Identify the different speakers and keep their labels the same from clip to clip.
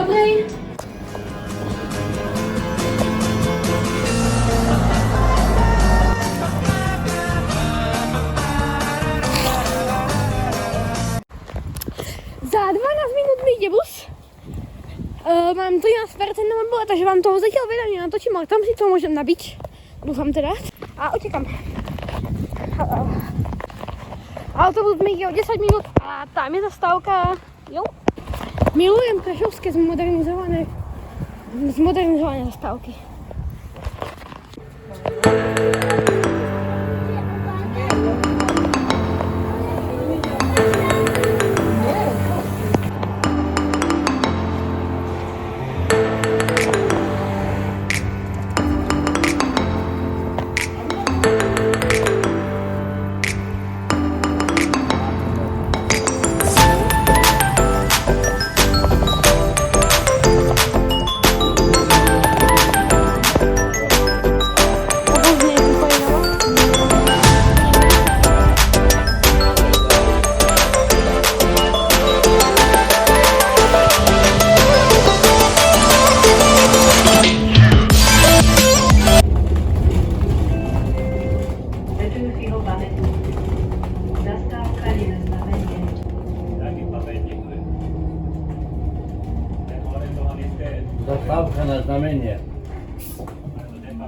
Speaker 1: dobrej. Za 12 minút mi ide bus. Uh, mám 13% na mobile, takže vám toho zatiaľ veľa nenatočím, ale tam si to môžem nabiť. Dúfam teda. A utekam. Autobus mi ide o 10 minút a tam je zastávka. Jo. Milujem Prešovské zmodernizované, zmodernizované zastávky.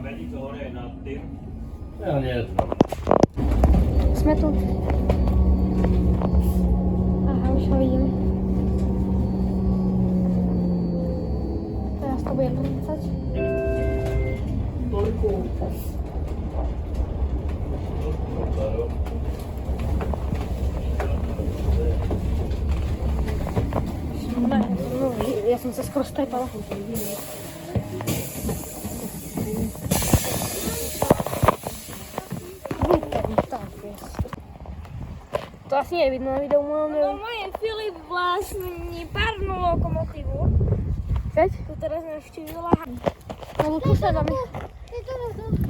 Speaker 2: Pamätník to hore nad tým.
Speaker 3: Ja nie.
Speaker 1: Sme tu. Aha, už ho vidím. Teraz to bude.
Speaker 4: Polku.
Speaker 1: Ne, no, ja som sa skoro strepala.
Speaker 5: No
Speaker 1: neviem.
Speaker 5: moje Filip vlastní párnu lokomotívu.
Speaker 1: Keď?
Speaker 5: Tu teraz navštívila Han.
Speaker 1: Lebo tu sa dáme.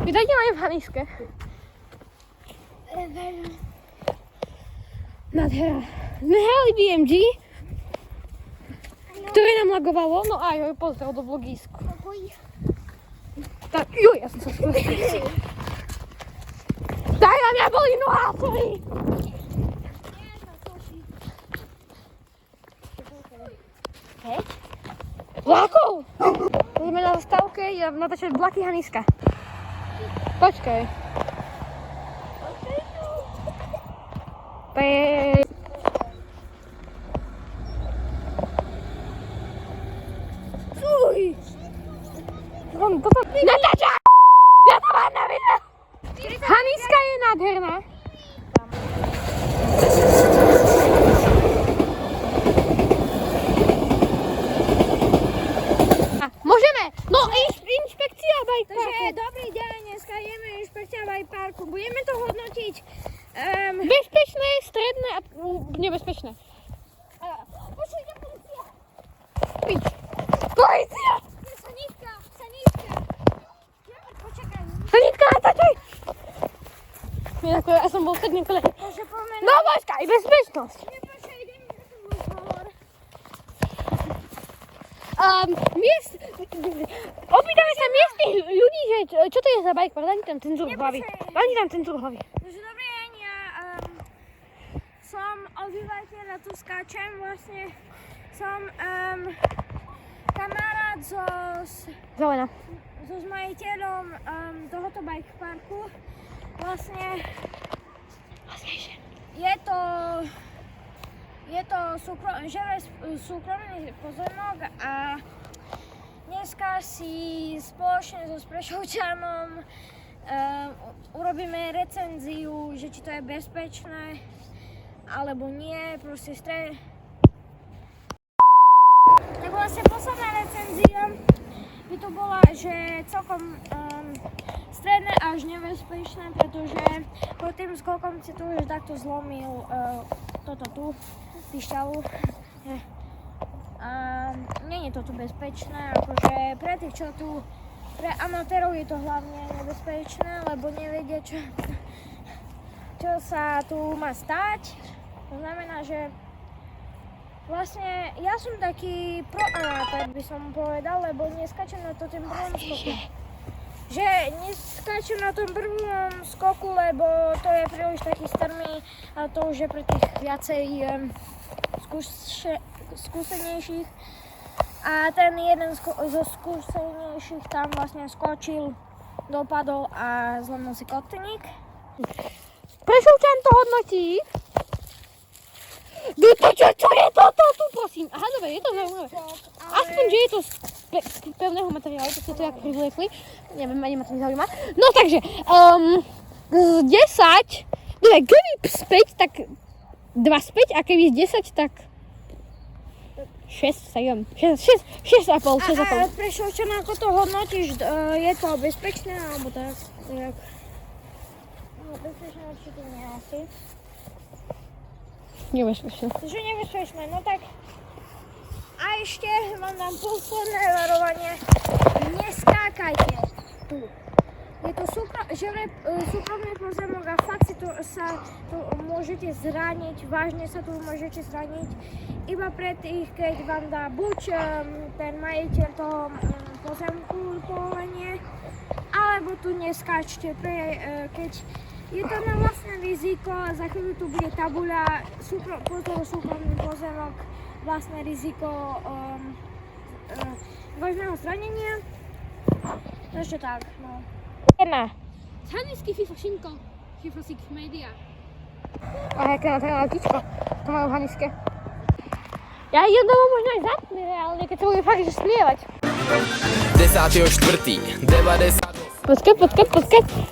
Speaker 1: Vydajte ma v Haniske. Nádhera. Sme hrali BMG, ktoré nám lagovalo. No a joj, pozdrav do vlogísku. Tak, joj, ja som sa skoro Tak na mňa boli noha, sorry. Vlakov! Sme na zastávke, ja natáčať vlaky Haniska. Počkaj. Pe... Fuj! Natáča! Ja to mám na videu! Haniska je nádherná. A, Môžeme! No, inš, inšpekcia bike
Speaker 5: Takže
Speaker 1: parku.
Speaker 5: dobrý deň, dneska ideme inšpekcia bike parku. Budeme to hodnotiť. Um,
Speaker 1: Bezpečné, stredné a u, nebezpečné.
Speaker 5: počujte, policia.
Speaker 1: Pič. Polícia!
Speaker 5: Je sanitka, sanitka. Ja, počakaj.
Speaker 1: Sanitka, natáčaj! Inak ja som bol v strednom kole.
Speaker 5: Môže pomenúť.
Speaker 1: No vojska, i bezpečnosť.
Speaker 5: Nepočkaj, ideme na ten rozhovor.
Speaker 1: Um, miest... Opýtame sa miestnych ľudí, že čo, čo to je za bike park, daj mi tam cenzúru hlavy.
Speaker 5: Nepočkaj.
Speaker 1: Daj mi tam cenzúru hlavy.
Speaker 5: Takže dobrý deň, ja um, som obyvateľ a tu skáčem vlastne. Som um, kamarát so, s-
Speaker 1: Zelená.
Speaker 5: so s majiteľom um, tohoto bike parku. Vlastne je to je to súkro, súkromný pozemok a dneska si spoločne so Sprešovčanom um, urobíme recenziu, že či to je bezpečné alebo nie, proste stre... Tak vlastne posledná recenzia by tu bola, že celkom um, stredné až nebezpečné, pretože pod tým skokom si tu už takto zlomil uh, toto tu, pišťalu. A nie je to tu bezpečné, akože pre tých, čo tu, pre amatérov je to hlavne nebezpečné, lebo nevedia, čo, čo sa tu má stať. To znamená, že Vlastne ja som taký proamátor, by som povedal, lebo neskačem na to tým prvom skoku. Že neskáčem na tom prvom skoku, lebo to je príliš taký strmý a to už je pre tých viacej um, skúše, skúsenejších. A ten jeden sko- zo skúsenejších tam vlastne skočil, dopadol a zlomil si kotník.
Speaker 1: Prešovčan to hodnotí. No to čo, čo je toto tu, prosím? Aha, dobre, je to zaujímavé. Aspoň, že je to z pe- z pevného materiálu, to ste to jak privliekli. Neviem, ani ma to nezaujíma. No takže, um, z 10, dobre, keby späť, tak 2 späť a keby z 10, tak 6, 7, 6, 6, 6 a pol, 6 a pol.
Speaker 5: A, a prešlo, čo na ako to hodnotíš? E, Je to bezpečné alebo tak? tak. No, bezpečné určite nie asi.
Speaker 1: Nebezpečné.
Speaker 5: Takže nebezpečné, no tak. A ešte vám dám posledné varovanie. Neskákajte tu. Je to súkro, že vraj, e, súkromný pozemok a fakt si tu, sa tu môžete zraniť, vážne sa tu môžete zraniť. Iba pre tých, keď vám dá buď um, ten majiteľ toho pozemku povolenie, alebo tu neskáčte, pre, uh, keď je to na vlastné riziko a za chvíľu tu bude tabuľa súkro, pozor, súkromný pozemok, vlastné riziko um, uh, vážneho zranenia. Ešte tak, no.
Speaker 1: Jedna.
Speaker 6: Hanický FIFA Šinko. FIFA Sik Media.
Speaker 1: A jaké na teda autičko. To majú haniské. Ja idem domov možno aj zatný reálne, keď sa budem fakt že smievať.
Speaker 7: 10.4. 90
Speaker 1: Počkaj, počkaj, počkaj.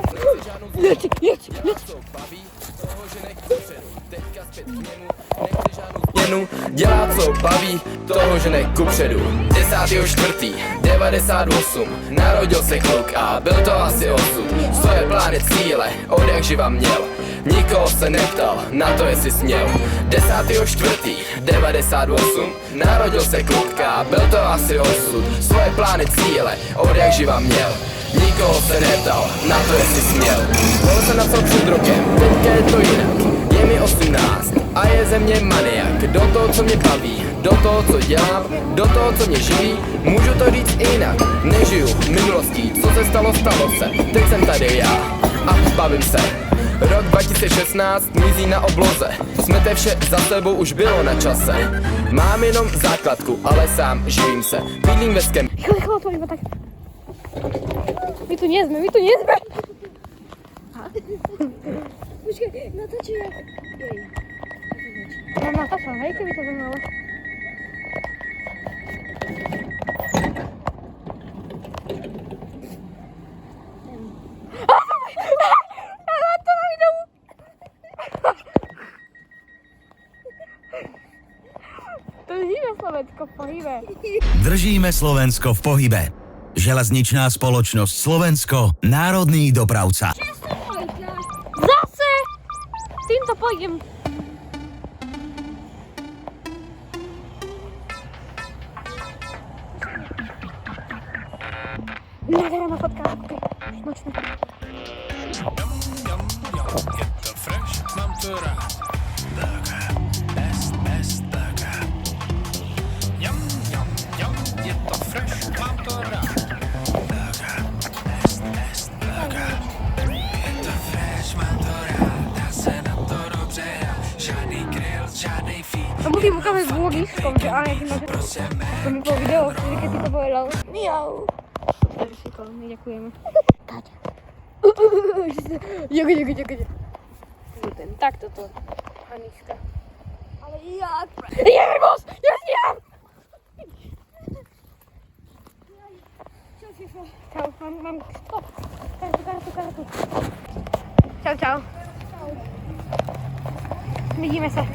Speaker 1: Jeď, jeď, jeď.
Speaker 7: Měnu dělá, co baví, toho žene kupředu. 10.4. 98. Narodil se kluk a byl to asi osud. Svoje plány, cíle, od jak živa měl. Nikoho se neptal na to, jestli směl. 10.4. 98. Narodil se kluk a byl to asi osud. Svoje plány, cíle, od jak živa měl. Nikoho se neptal na to, jestli směl. Byl se na co před rokem, teďka je to jinak. Je mi 18 a je ze mě maniak Do toho, co mě baví, do toho, co dělám Do toho, co mě živí, můžu to říct jinak Nežiju minulostí, co se stalo, stalo se Teď jsem tady já a bavím se Rok 2016 mizí na obloze Smete vše za sebou už bylo na čase Mám jenom základku, ale sám živím se Bydlím ve skem
Speaker 1: Rýchlo, rýchlo, to tak. My tu nie sme, my tu nie sme.
Speaker 5: Počkaj, natáčaj jak...
Speaker 1: Mám natáčam, hej, keby to znamenalo. Hýbe Slovensko v pohybe.
Speaker 8: Držíme Slovensko v pohybe. Železničná spoločnosť Slovensko, národný dopravca.
Speaker 1: Zase! Týmto pôjdem. Nádherná fotka. Okay. Nočná. A musím ukázať s vlogiskom, že jaký máte... To mi po video, vtedy keď si to povedal. Miau. Super, šikovný, ďakujeme. Kaťa. Ďakujem, ďakujem, ďakujem. Ten, tak toto. Anička.
Speaker 5: Ale jak?
Speaker 1: Ja sníam!
Speaker 5: Čo, Fifa?
Speaker 1: Čau, mám, mám... Kartu, kartu, kartu. Ciao, ciao. Widzimy się.